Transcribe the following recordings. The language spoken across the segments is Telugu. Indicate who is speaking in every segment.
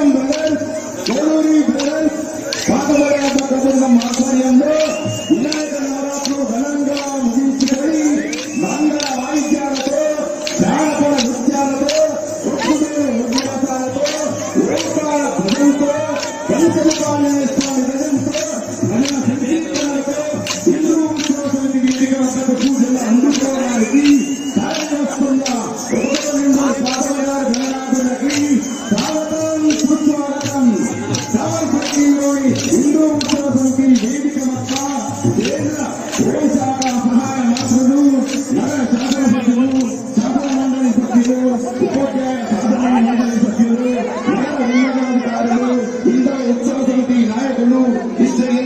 Speaker 1: Brother, Gallery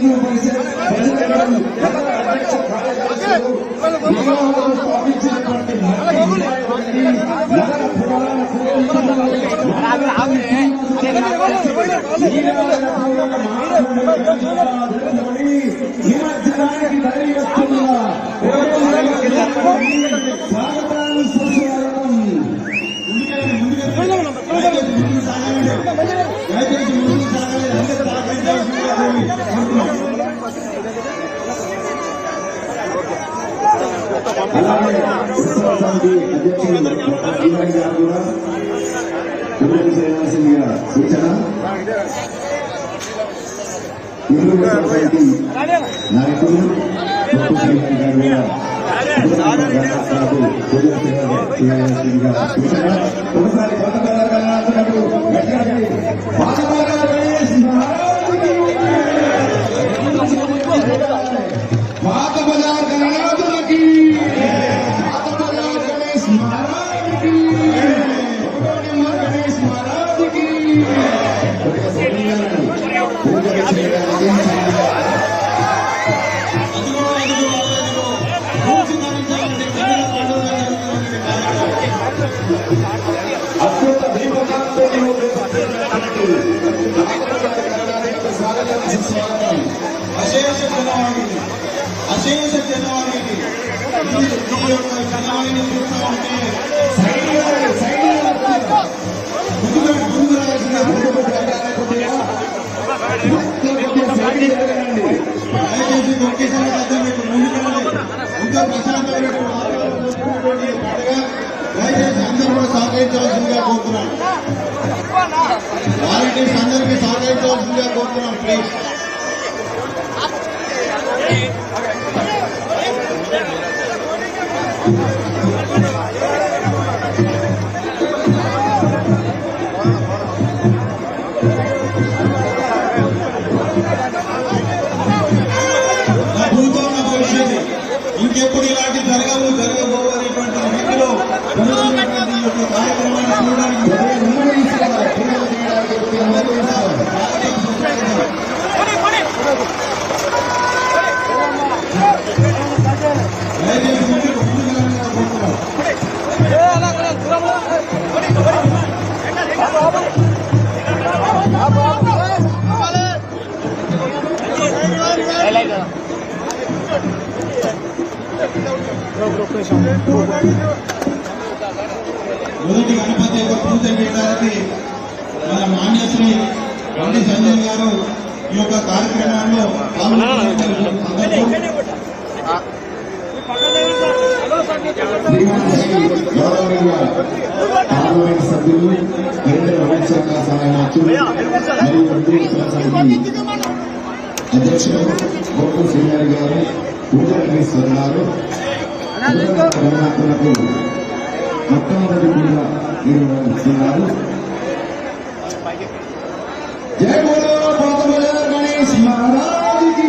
Speaker 1: কেউ বলেছে హిమాచల్ ఈనాడు గారు కూడా. పూజలు చేయాల్సిందిగా సూచన నాయకులు ఒకసారి కొంత కన్నా
Speaker 2: అశేష జనవాణిని అశేష జనవాణిని నువ్వు యొక్క జనవాణిని చూస్తా ఉంటే దయచేసి ఒకేసారి అర్థం మీకు ముందుకెళ్ళండి ఇంకా ప్రశాంతంగా దయచేసి అందరూ కూడా సహకరించవలసిందిగా కోరుతున్నాం ప్లీజ్.
Speaker 1: అధ్యక్షులు గొప్ప సీనియర్ గారు పూజలు చేస్తున్నారు భగవంతులకు మొట్టమొదటి పూజ నిర్వహిస్తున్నారు జయ గోదావరి గణేష్ మహారాజు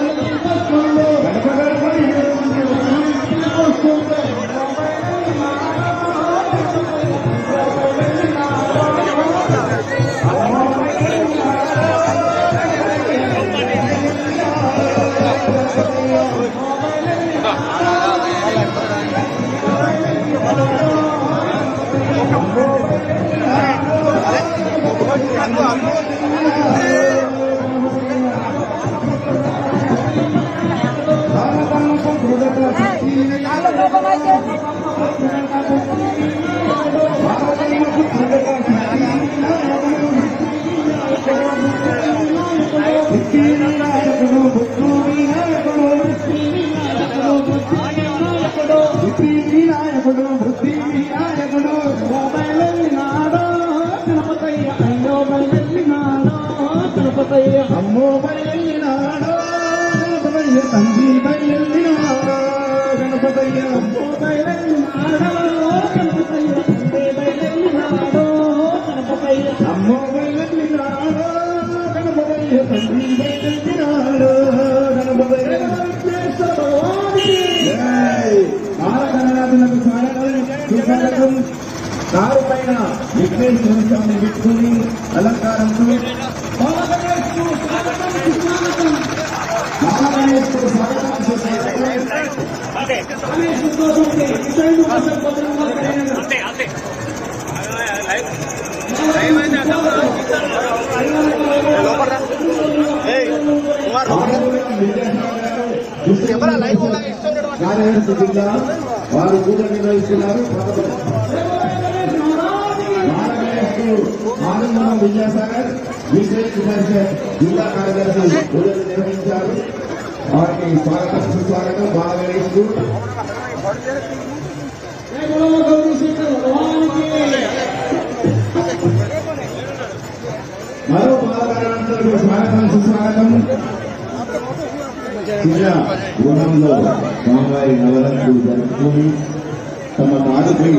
Speaker 3: Thank you. పైన విఘ్నేశ్వర స్వామిని పెట్టుకుని అలంకారంతో బాలగణేశ్వరుడు స్వాగతం, సుస్వాగతం. బాలగణేశ్వరుడు స్వాగతం, సుస్వాగతం. గణేశుడితో ఉంటే ఇతరులు అసలు భద్రంగా కలిగిన కార్యదర్శి జిల్లా వారు పూజ నిర్వహిస్తున్నారు ఆనందం విద్యాసాగర్ పరిషత్ జిల్లా కార్యదర్శి పూజలు నిర్వహించారు వారికి స్వాగతం సుస్వాగతం. బాలగణేశ్వరు మరో బాలగణాంతరకు స్వాగతం సుస్వాగతం. జిల్లా గృహంలో స్వామివారి నవరాత్రులు జరుపుకొని తమ నాడుపై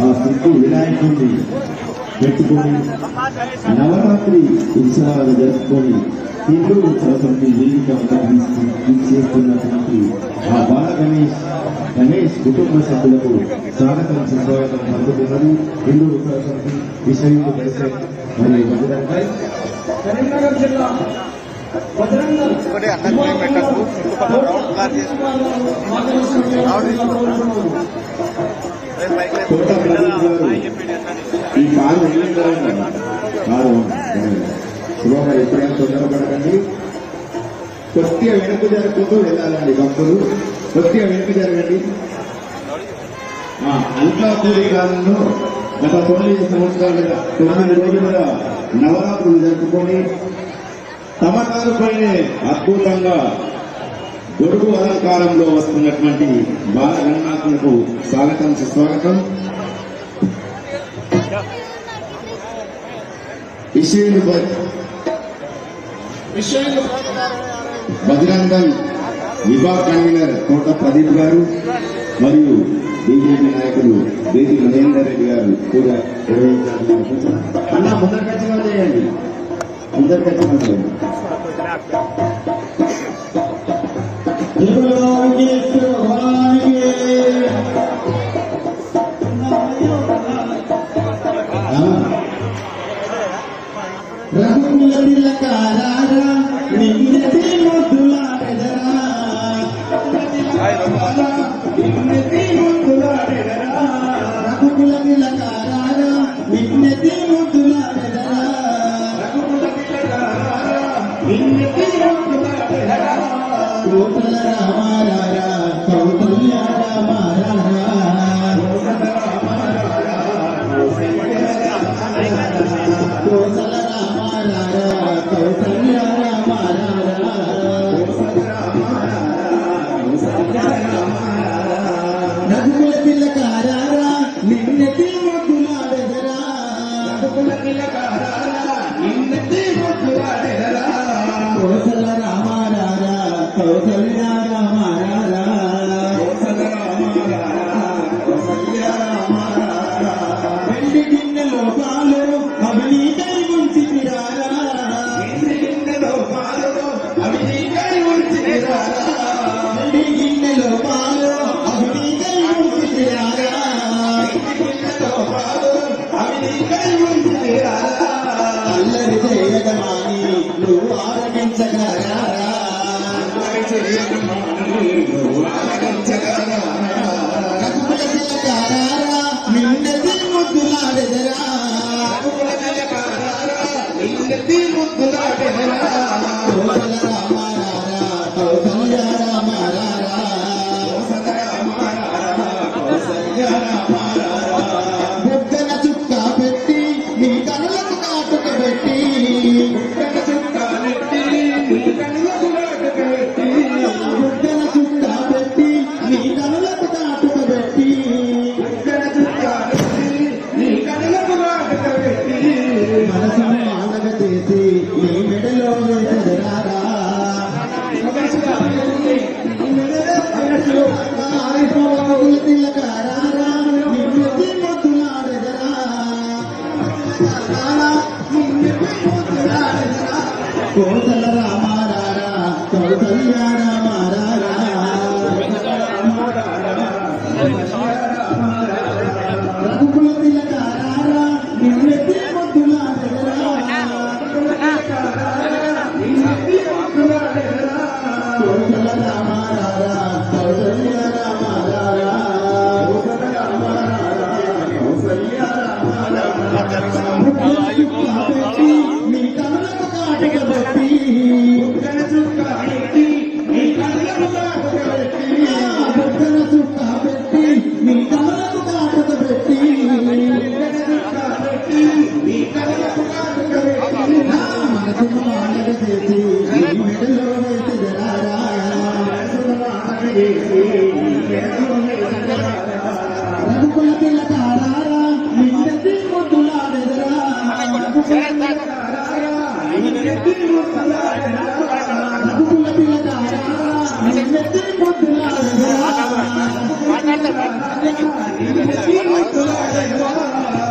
Speaker 3: ఆ సిద్ధి వినాయకుడిని పెట్టుకొని నవరాత్రి ఉత్సవాలు జరుపుకొని హిందూ సరస్వతి వేదిక చేస్తున్నటువంటి ఆ బాల గణేష్ గణేష్ కుటుంబ సభ్యులకు స్వాగతం సుస్వాగతం మరియు కరీంనగర్ జిల్లా.
Speaker 1: కొత్త ప్రభుత్వం
Speaker 4: హాయ్ చెప్పండి అన్నది.
Speaker 1: ఈ కారు కారు శుభంగా ఎప్పుడైనా తొందరపడకండి కొద్దిగా వెనక్కు జరగకుండా వెళ్ళాలండి భక్తులు. కొద్దిగా వెనక్కు జరగండి ఆ, కాలంలో గత తొమ్మిది సంవత్సరాలుగా తొమ్మిది రోజులుగా నవరాత్రులు జరుపుకొని తమ పైన అద్భుతంగా గొడుగు అలంకారంలో వస్తున్నటువంటి బాల గణనాథులకు స్వాగతం సుస్వాగతం. విషయాలు బజరంగల్ విభాగ్ కన్వీనర్ కోట ప్రదీప్ గారు మరియు బీజేపీ నాయకులు బేటి నరేందర్ రెడ్డి గారు కూడా. అన్న ముందరు ఖచ్చితంగా చేయండి. ముందరు ఖచ్చితంగా చేయండి. రఘుకుల
Speaker 2: కోసల రామ రారా కౌసల్య రామ రారా కోసల రామ రారా కౌసల్య రామ రారా వెండి కింద లోకాలు అల్లరి చేయగమా నువ్వు ఆలకించగలరా? ఆలకించగలరా?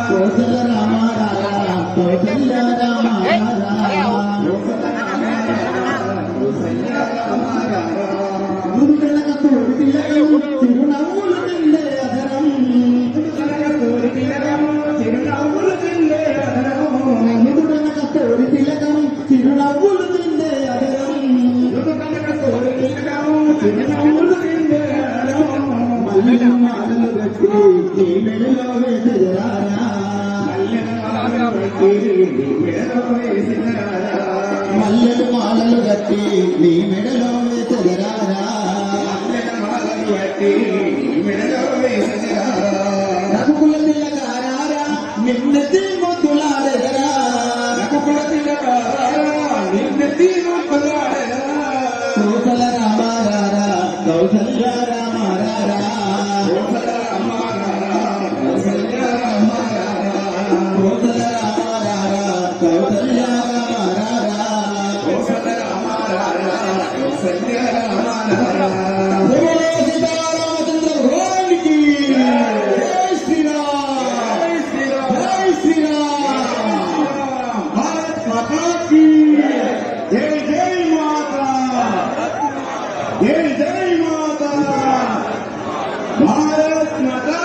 Speaker 2: Govinda Rama Rama Govinda మల్లెల మాలలు కట్టి నీ మెడలో వేసెదరారా రఘుకుల తిలకారారా నిన్నటి మొద్దులాడెదరా రఘుకుల తిలకారారా నిన్నటి మొద్దులాడెదరా జై జై మాతా! భారత్ మాతా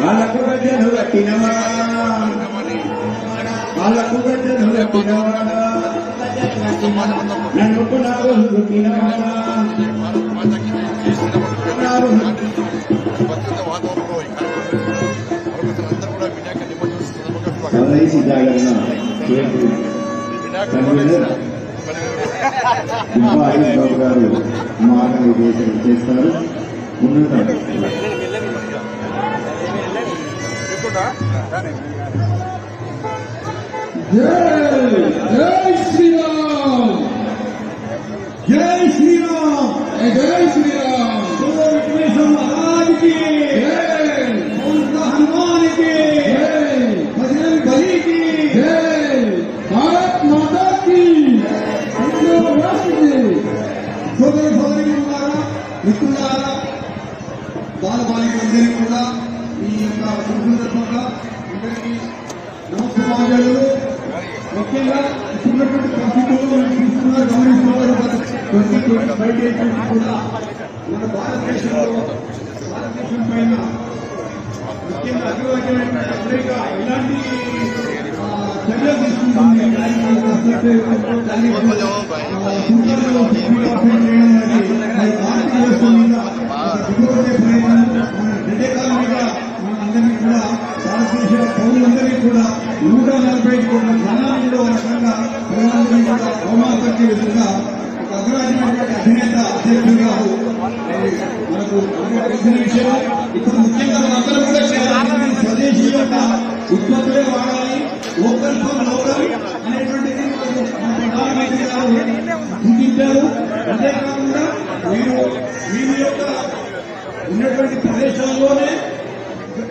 Speaker 2: నన్ను రుకినవా
Speaker 1: సదైసి జాగరణ కేంద్ర కన్వీనర్ గారు మార్గనిర్దేశం చేస్తారు ఉన్నత
Speaker 2: జై శ్రీరామ్. జై శ్రీరామ్. జై శ్రీరామ్.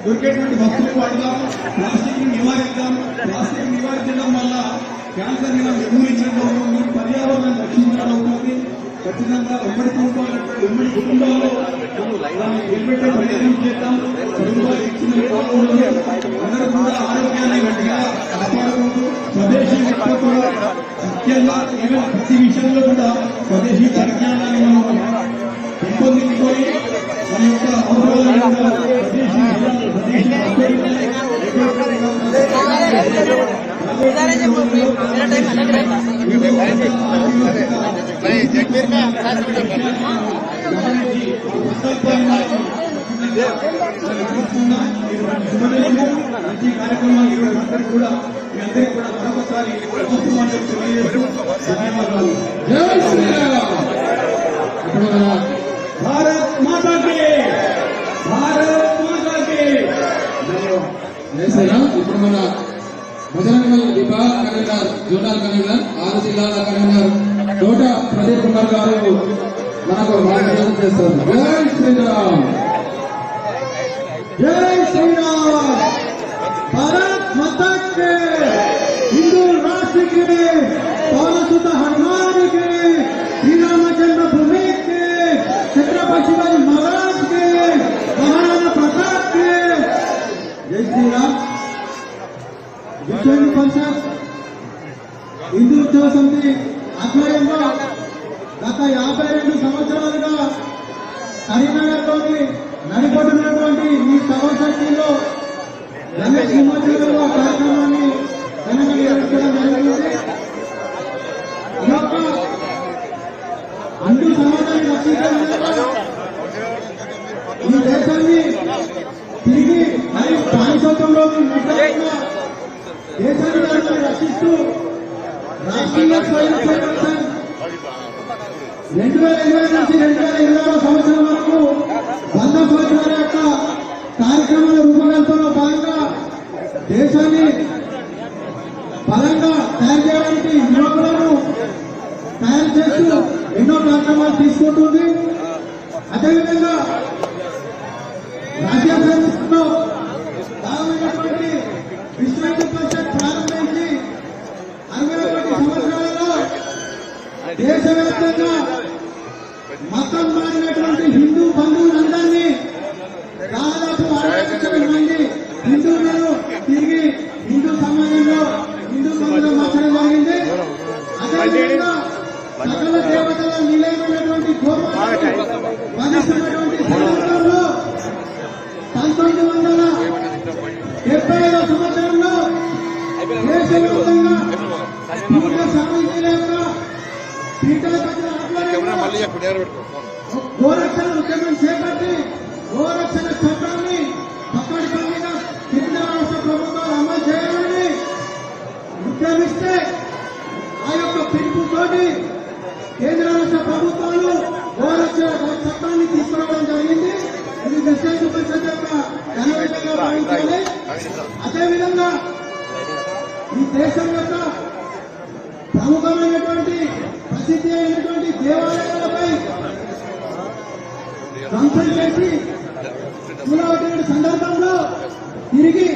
Speaker 2: దొరికేటువంటి వస్తువులు వాడదాం ప్లాస్టిక్ నివారిద్దాం ప్లాస్టిక్ నివారించడం వల్ల క్యాన్సర్ని మనం నిర్మూలించడం అవుతుంది? పర్యావరణం రక్షించడం అవుతుంది. ఖచ్చితంగా ఉమ్మడి కుటుంబాలు ఉమ్మడి కుటుంబాల్లో దాన్ని నిలబెట్టే ప్రయత్నం చేద్దాం. కుటుంబాలు ఇచ్చిన అందరూ కూడా ఆరోగ్యాన్ని గట్టిగా కాపాడుకుంటూ స్వదేశీ ఉత్పత్తులు ముఖ్యంగా ఈవెన్ ప్రతి విషయంలో కూడా స్వదేశీ పరిజ్ఞానాన్ని మనం పెంపొందించుకొని కార్యక్రమాలు అందరూ కూడా మీ అందరికీ కూడా మరొకసారి ధన్యవాదాలు జై శ్రీరామ్ భారత్ మాతా కి భారత్ మాతా
Speaker 5: ఇప్పుడు మన బజరంగల్ విభాగ కన్వీనర్ జోనల్ కన్వీనర్ ఆరు జిల్లాల కన్వీనర్ తోట ప్రదీప్ కుమార్ గారు మనకు మార్గదర్శనం చేస్తారు. జై శ్రీరామ్!
Speaker 2: జై శ్రీరామ్! భారత్ మాతా భాగంగా విశ్వ పరిషత్ హిందూ
Speaker 6: ఉద్యోగ సమితి ఆధ్వర్యంలో గత యాభై రెండు సంవత్సరాలుగా కరీంనగర్లోని నడిపడుతున్నటువంటి ఈ టవర్ ఫ్యాక్టరీలో గణేష్ నిమజ్జనంలో కార్యక్రమాన్ని ఘనంగా నిర్వహించడం జరిగింది. అంటూ సమాజాన్ని రక్షించడం ఈ దేశాన్ని తిరిగి దేశాన్ని ధర్మాన్ని రక్షిస్తూ రాష్ట్రీయ స్వయం సేవక సంఘ్ రెండు వేల ఇరవై నుంచి రెండు వేల ఇరవై ఆరు సంవత్సరం వరకు వంద సంవత్సరాల యొక్క కార్యక్రమాల రూపకల్పనలో భాగంగా దేశాన్ని బలంగా తయారు చేయడానికి యువకులను తయారు చేస్తూ ఎన్నో కార్యక్రమాలు తీసుకుంటుంది. అదేవిధంగా రాజ్యాంగంలో దేశవ్యాప్తంగా మతం మారినటువంటి హిందూ బంధువులందరినీ ప్రసిద్ధి అయినటువంటి దేవాలయాలపై ధ్వంసం చేసి కూలగొట్టిన సందర్భంలో తిరిగి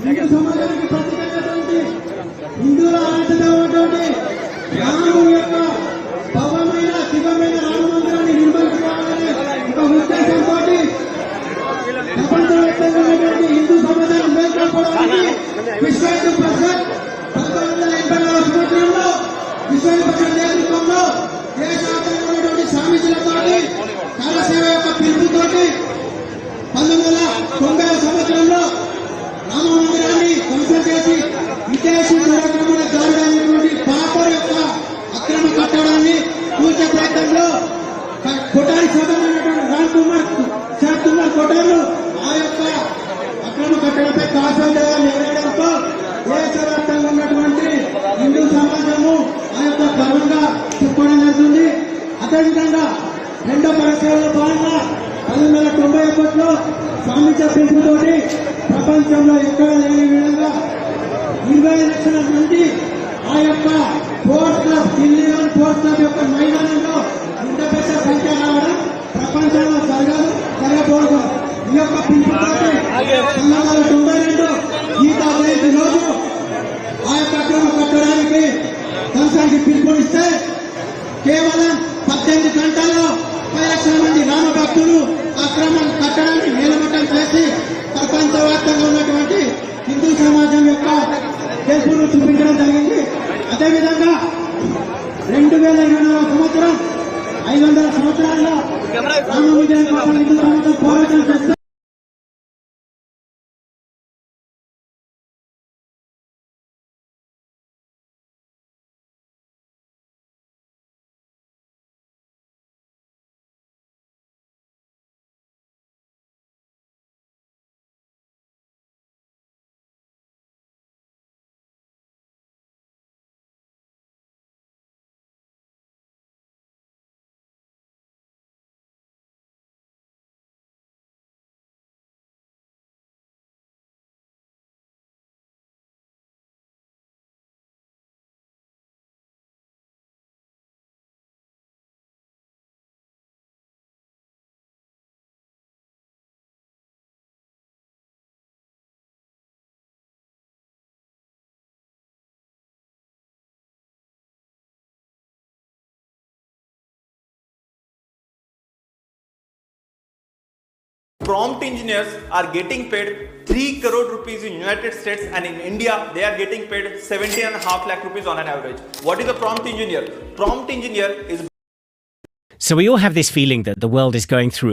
Speaker 6: హిందూ సమాజానికి ప్రత్యేకమైనటువంటి హిందువుల ఆరాధనటువంటి రాముడు యొక్క భవమైన దివ్యమైన రామ మందిరాన్ని నిర్మించుకోవాలనే ఒక ఉద్దేశంతో ప్రపంచవ్యాప్తంగా ఉన్నటువంటి హిందూ సమాజాన్ని మేల్కొల్పడానికి విశ్వ హిందూ పరిషత్ పంతొమ్మిది వందల ఎనభై నాలుగు సంవత్సరంలో విశ్వ హిందూ పరిషత్ నేతృత్వంలో దేశవ్యాప్తంగా ఉన్నటువంటి స్వామీజీలతోటి కాలసేవ యొక్క పిలుపుతోటి పంతొమ్మిది వందల తొంభై సంవత్సరంలో రామ మందిరాన్ని ధ్వంసం చేసి విదేశీ కార్యక్రమాల దారుడైనటువంటి బాబర్ యొక్క అక్రమ కట్టడాన్ని కూల్చే ప్రయత్నంలో క- కొఠారి సోదరుడైనటువంటి రామ్ కుమార్ శరత్ కుమార్ కొఠారు ఆ యొక్క అక్రమ కట్టడంపై కాసంగా ఎగరడంతో దేశవ్యాప్తంగా ఉన్నటువంటి హిందూ సమాజము ఆ యొక్క గర్వంగా చెప్పుకోవడం జరుగుతుంది. అదేవిధంగా రెండో పరిశ్రమలో భాగంగా పంతొమ్మిది వందల తొంభై ఒకటిలో స్వామి పిలుపుతోటి ప్రపంచంలో ఎక్కడ లేని విధంగా ఇరవై లక్షల మంది ఆ యొక్క స్పోర్ట్స్ క్లబ్ ఢిల్లీలోని స్పోర్ట్స్ క్లబ్ యొక్క మైదానంలో సంఖ్య రావడం ప్రపంచంలో జరగదు జరగకూడదు. ఈ యొక్క పిలుపుతోటి పంతొమ్మిది వందల తొంభై రెండు గీతా జయంతి రోజు ఆ యొక్క అక్రమ కట్టడానికి ధ్వంసానికి పిలుపునిస్తే కేవలం పద్దెనిమిది గంటల్లో ముప్పై లక్షల మంది రామ భక్తులు అక్రమం కట్టడాన్ని నిలబట్టం చేసి ప్రపంచవ్యాప్తంగా ఉన్నటువంటి హిందూ సమాజం యొక్క గెలుపును చూపించడం జరిగింది. అదేవిధంగా రెండు వేల ఇరవై నాలుగు సంవత్సరం ఐదు వందల సంవత్సరాల్లో రామ విజయం కోసం హిందూ సమాజం పోరాటం చేస్తే
Speaker 7: Prompt engineers are getting paid 3 crore rupees in United States and in India they are getting paid 17 and a half lakh rupees on an average. What is a prompt engineer? Prompt engineer is
Speaker 8: So we all have this feeling that the world is going through